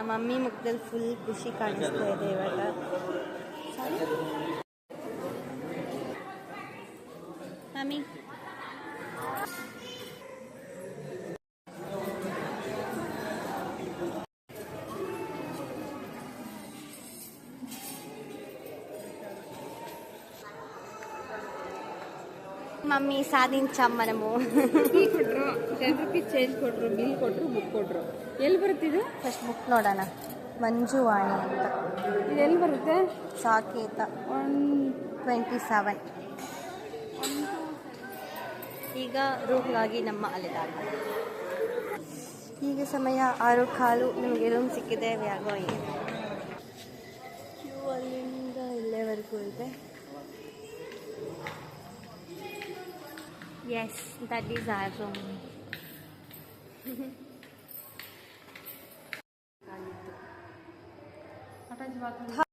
ನಮ್ಮ ಮಮ್ಮಿ ಮುಖದಲ್ಲಿ ಫುಲ್ ಖುಷಿ ಕಾಣಿಸ್ತಾ ಇದೆ ಇವಾಗ ಮಮ್ಮಿ మమ్మీ సాధించాం మనము ಕೀ ಕೊಟ್ರು ಟೆನ್ ರುಪೀಸ್ ಚೇಂಜ್ ಕೊಟ್ರು ಎಲ್ಲಿ ಬರುತ್ತಿದು ಫಸ್ಟ್ ಬುಕ್ ನೋಡೋಣ. ಮಂಜುವಾಣಿ ಅಂತ. ಇದು ಎಲ್ಲಿ ಬರುತ್ತೆ? ಸಾಕೇತ. One twenty seven. ಈಗ ರೂಮ್ಗಾಗಿ ನಮ್ಮ ಅಲೆದಾಟ ಈಗ ಸಮಯ ಆರು ಕಾಲು ನಿಮಗೆ ರೂಮ್ ಸಿಕ್ಕಿದೆ ವ್ಯಾಗೋ ಕ್ಯೂ ಅಲ್ಲಿಂದ ಇಲ್ಲೇವರೆಗೂ ಇದೆ. Yes that is our room 他。